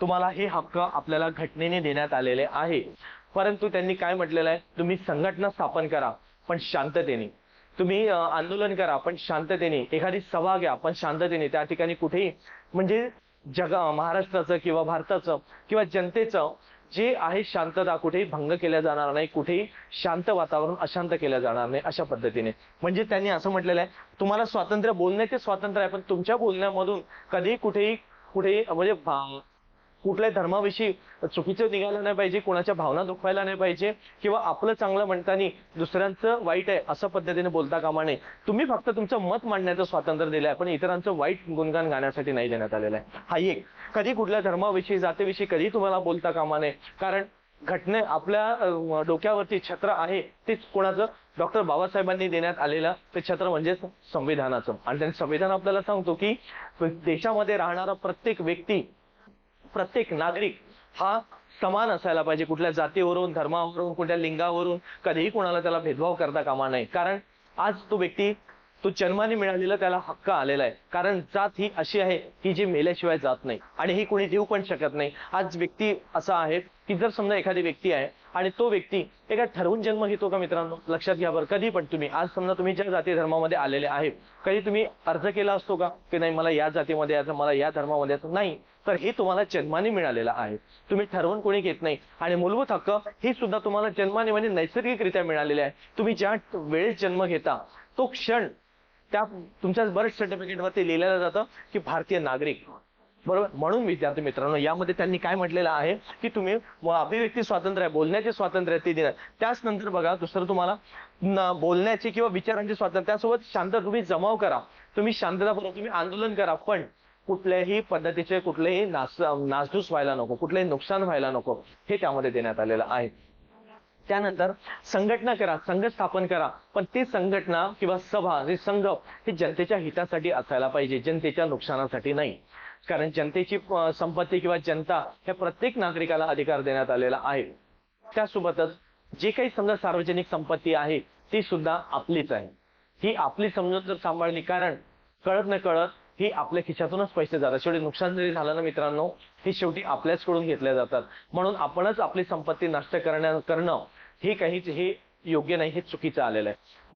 तुम्हाला हे हक्क आपल्याला घटनेने देण्यात आलेले आहे. परंतु त्यांनी काय म्हटलेलं आहे? तुम्ही संघटना स्थापन करा पण शांततेने. तुम्ही आंदोलन करा पण शांततेने. एखादी सभा घ्या पण शांततेने. त्या ठिकाणी कुठेही म्हणजे जगा महाराष्ट्राचं किंवा भारताचं किंवा जनतेचं जे आहे शांतता कुठेही भंग केल्या जाणार नाही कुठेही शांत वातावरण अशांत केलं जाणार नाही अशा पद्धतीने. म्हणजे त्यांनी असं म्हटलेलं आहे तुम्हाला स्वातंत्र्य बोलण्याचे स्वातंत्र्य आहे पण तुमच्या बोलण्यामधून कधीही कुठेही कुठेही म्हणजे कुठल्याही धर्माविषयी चुकीचं निघायला नाही पाहिजे कोणाच्या भावना दुखवायला नाही पाहिजे किंवा आपलं चांगलं म्हणताना दुसऱ्यांचं वाईट आहे असं पद्धतीने बोलता कामा नये. तुम्ही फक्त तुमचं मत मांडण्याचं स्वातंत्र्य दिलं आहे पण इतरांचं वाईट गुणगान गाण्यासाठी नाही देण्यात आलेलं आहे. हा एक. कधी कुठल्या धर्माविषयी जातीविषयी कधी तुम्हाला बोलता कामा नये. कारण घटने आपल्या डोक्यावरती छत्र आहे तेच कोणाचं? डॉक्टर बाबासाहेबांनी देण्यात आलेलं ते छत्र म्हणजे संविधानाचं. आणि त्यांनी संविधान आपल्याला सांगतो की देशामध्ये राहणारा प्रत्येक व्यक्ती प्रत्येक नागरिक हा समान असायला पाहिजे. कुठल्या जातीवरून धर्मावरून कुठल्या लिंगावरून कधीही कोणाला त्याला भेदभाव करता कामा नये. कारण आज तो व्यक्ती तो जन्माने मिळालेला त्याला हक्क आलेला आहे. कारण जात ही अशी आहे की जी मेल्याशिवाय जात नाही. आणि ही कोणी देऊ पण शकत नाही. आज व्यक्ती असा आहे की जर समजा एखादी व्यक्ती आहे आणि तो व्यक्ती एका ठरवून जन्म घेतो का मित्रांनो? लक्षात घ्या बरं. कधी पण तुम्ही. आज समजा तुम्ही ज्या जाती धर्मामध्ये आलेले आहे कधी तुम्ही अर्ज केला असतो का? की नाही मला या जातीमध्ये यायचं मला या धर्मामध्ये यायचं? नाही. तर हे तुम्हाला जन्माने मिळालेलं आहे. तुम्ही ठरवून कोणी घेत नाही. आणि मूलभूत हक्क हे सुद्धा तुम्हाला जन्माने म्हणजे नैसर्गिकरित्या मिळालेले आहे. तुम्ही ज्या वेळेस जन्म घेता तो क्षण त्या तुमच्या बर्थ सर्टिफिकेटवरती लिहिलेलं जातं की भारतीय नागरिक. बरोबर? म्हणून विद्यार्थी मित्रांनो यामध्ये त्यांनी काय म्हटलेलं आहे की तुम्ही अभिव्यक्ती स्वातंत्र्य आहे बोलण्याचे स्वातंत्र्य आहे ते देणार. त्याच नंतर बघा दुसरं तुम्हाला बोलण्याचे किंवा विचारांचे स्वातंत्र्य त्यासोबत शांत तुम्ही जमाव करा. तुम्ही शांततापूर्वक तुम्ही आंदोलन करा पण कुठल्याही पद्धतीचे कुठलेही नास नासधूस व्हायला नको कुठलेही नुकसान व्हायला नको हे त्यामध्ये देण्यात आलेलं आहे. त्यानंतर संघटना करा संघ स्थापन करा पण ती संघटना किंवा सभा जे संघ हे जनतेच्या हितासाठी असायला पाहिजे जनतेच्या नुकसानासाठी नाही. कारण जनतेची संपत्ती किंवा जनता ह्या प्रत्येक नागरिकाला अधिकार देण्यात आलेला आहे. त्यासोबतच जे काही समजा सार्वजनिक संपत्ती आहे ती सुद्धा आपलीच आहे. ही आपली समजून जर सांभाळली कारण कळत न कळत ही आपल्या खिशातूनच पैसे जातात. शेवटी नुकसान जरी झालं ना मित्रांनो ही शेवटी आपल्याचकडून घेतल्या जातात. म्हणून आपणच आपली संपत्ती नष्ट करण्या करणं हे काहीच हे योग्य नाही हे चुकीचं आलेलं आहे.